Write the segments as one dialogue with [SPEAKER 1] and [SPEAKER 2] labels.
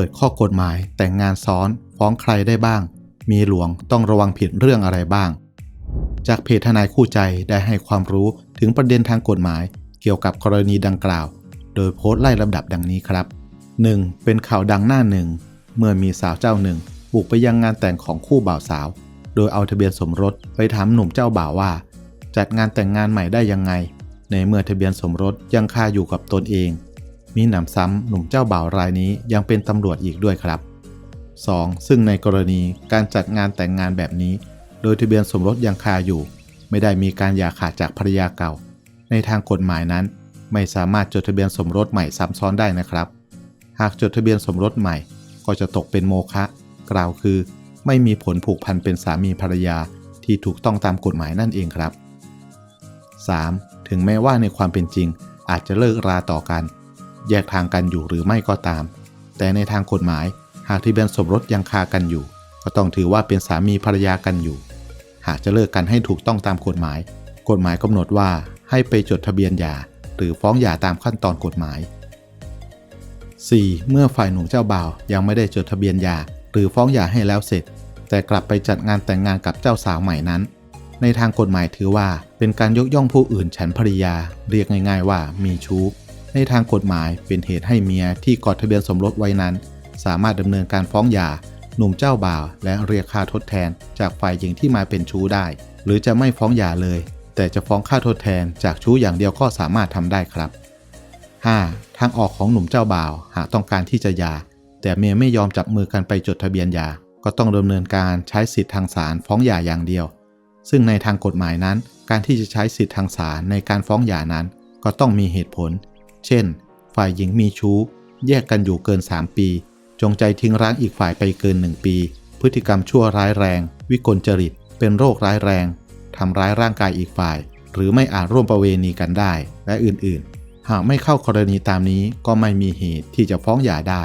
[SPEAKER 1] ปิดข้อกฎหมาย แต่งงานซ้อน ฟ้องใครได้บ้าง มีหลวงต้องระวังผิดเรื่องอะไรบ้าง จากเพจทนายคู่ใจได้ให้ความรู้ถึงประเด็นทางกฎหมาย เกี่ยวกับกรณีดังกล่าว โดยโพสต์ไล่ลำดับดังนี้ครับ 1. เป็นข่าวดังหน้าหนึ่งเมื่อมีสาวเจ้าหนึ่ง บุกไปยังงานแต่งของคู่บ่าวสาว โดยเอาทะเบียนสมรสไปถามหนุ่มเจ้าบ่าวว่า จัดงานแต่งงานใหม่ได้ยังไง ในเมื่อทะเบียนสมรสยังคาอยู่กับตนเอง มีหนำซ้ำหนุ่มเจ้าบ่าวรายนี้ยังเป็นตำรวจอีกด้วยครับ 2. ซึ่งในกรณีการจัดงานแต่งงานแบบนี้ โดยทะเบียนสมรสยังคาอยู่ ไม่ได้มีการหย่าขาดจากภรรยาเก่า ในทางกฎหมายนั้น ไม่สามารถจดทะเบียนสมรสใหม่ซ้ำซ้อนได้นะครับ หากจดทะเบียนสมรสใหม่ ก็จะตกเป็นโมฆะกล่าวคือ ไม่มีผลผูกพันเป็นสามีภรรยาที่ถูกต้องตามกฎหมายนั่นเองครับ 3. ถึงแม้ว่าในความเป็นจริง อาจจะเลิกราต่อกัน แยกทางกันอยู่หรือไม่ก็ตาม แต่ในทางกฎหมาย หากทะเบียนสมรสยังคากันอยู่ ก็ต้องถือว่าเป็นสามีภรรยากันอยู่ หากจะเลิกกันให้ถูกต้องตามกฎหมาย กฎหมายกำหนดว่าให้ไปจดทะเบียนหย่าหรือฟ้องหย่าตามขั้นตอนกฎหมาย 4. เมื่อฝ่ายหนุ่มเจ้าบ่าวยังไม่ได้จดทะเบียนหย่าหรือฟ้องหย่าให้แล้วเสร็จ แต่กลับไปจัดงานแต่งงานกับเจ้าสาวใหม่นั้น ในทางกฎหมายถือว่าเป็นการยกย่องผู้อื่นฉันภริยา เรียกง่ายๆว่ามีชู้ ในทางกฎหมายเป็นเหตุให้เมียที่กอดทะเบียนสมรสไว้นั้น สามารถดำเนินการฟ้องหย่าหนุ่มเจ้าบ่าว และเรียกค่าทดแทนจากฝ่ายหญิงที่มาเป็นชู้ได้ หรือจะไม่ฟ้องหย่าเลย แต่จะฟ้องค่าทดแทนจากชู้อย่างเดียวก็สามารถทำได้ครับ 5. ทางออกของหนุ่มเจ้าบ่าวหากต้องการที่จะหย่าแต่เมียไม่ยอมจับมือกันไปจดทะเบียนหย่าก็ต้องดำเนินการใช้สิทธิ์ทางศาลฟ้องหย่าอย่างเดียว ซึ่งในทางกฎหมายนั้น การที่จะใช้สิทธิ์ทางศาลในการฟ้องหย่านั้น ก็ต้องมีเหตุผล เช่น ฝ่ายหญิงมีชู้ แยกกันอยู่เกิน 3 ปี จงใจทิ้งร้างอีกฝ่ายไปเกิน 1 ปี พฤติกรรมชั่วร้ายแรง วิกลจริต เป็นโรคร้ายแรง ทำร้ายร่างกายอีกฝ่าย หรือไม่อาจร่วมประเวณีกันได้ และอื่นๆ หากไม่เข้ากรณีตามนี้ก็ไม่มีเหตุที่จะฟ้องหย่าได้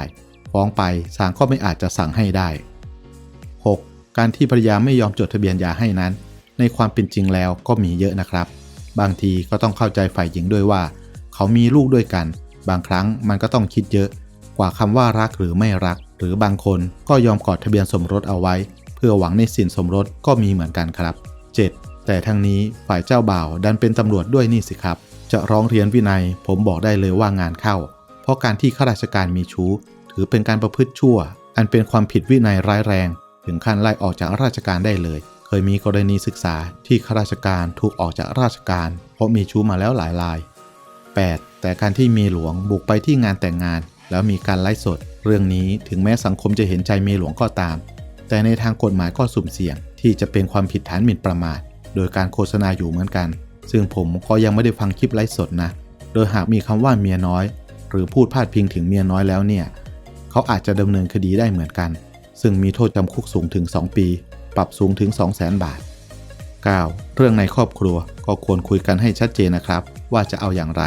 [SPEAKER 1] ฟ้องไปศาลก็ไม่อาจจะสั่งให้ได้ 6. การที่ภรรยาไม่ยอมจดทะเบียนหย่าให้นั้น ในความเป็นจริงแล้วก็มีเยอะนะครับ บางทีก็ต้องเข้าใจฝ่ายหญิงด้วยว่า เขามีลูกด้วยกัน บางครั้งมันก็ต้องคิดเยอะกว่าคำว่ารักหรือไม่รัก หรือบางคนก็ยอมกอดทะเบียนสมรสเอาไว้ เพื่อหวังในสินสมรสก็มีเหมือนกันครับ 7. แต่ทั้งนี้ฝ่ายเจ้าบ่าวดันเป็นตำรวจด้วยนี่สิครับ จะร้องเรียนวินัยผมบอกได้เลยว่างานเข้า เพราะการที่ข้าราชการมีชู้ ถือเป็นการประพฤติชั่ว อันเป็นความผิดวินัยร้ายแรง ถึงขั้นไล่ออกจากราชการได้เลย เคยมีกรณีศึกษาที่ข้าราชการถูกออกจากราชการ เพราะมีชู้มาแล้วหลายราย 8. แต่การที่เมียหลวงบุกไปที่งานแต่งงาน แล้วมีการไล่สด เรื่องนี้ถึงแม้สังคมจะเห็นใจเมียหลวงก็ตาม แต่ในทางกฎหมายก็สุ่มเสี่ยง ที่จะเป็นความผิดฐานหมิ่นประมาท โดยการโฆษณาอยู่เหมือนกัน ซึ่งผมก็ยังไม่ได้ฟังคลิปไลฟ์สดนะ โดยหากมีคำว่าเมียน้อย หรือพูดพาดพิงถึงเมียน้อยแล้วเนี่ยเขาอาจจะดำเนินคดีได้เหมือนกัน ซึ่งมีโทษจำคุกสูงถึง 2 ปี ปรับสูงถึง 2 0 0 0 0 0 บาท 9. เรื่องในครอบครัวก็ควรคุยกันให้ชัดเจนนะครับ ว่าจะเอาอย่างไร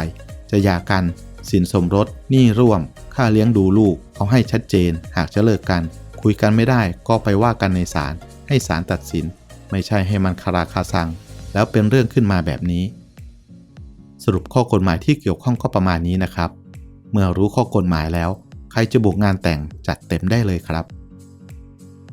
[SPEAKER 1] จะหย่ากันสินสมรสหนี้ร่วม ค่าเลี้ยงดูลูก เอาให้ชัดเจน หากจะเลิกกัน คุยกันไม่ได้ก็ไปว่ากันในศาลให้ศาลตัดสิน ไม่ใช่ให้มันคาราคาซัง แล้วเป็นเรื่องขึ้นมาแบบนี้ สรุปข้อกฎหมายที่เกี่ยวข้องก็ประมาณนี้นะครับ เมื่อรู้ข้อกฎหมายแล้ว ใครจะบุกงานแต่งจัดเต็มได้เลยครับ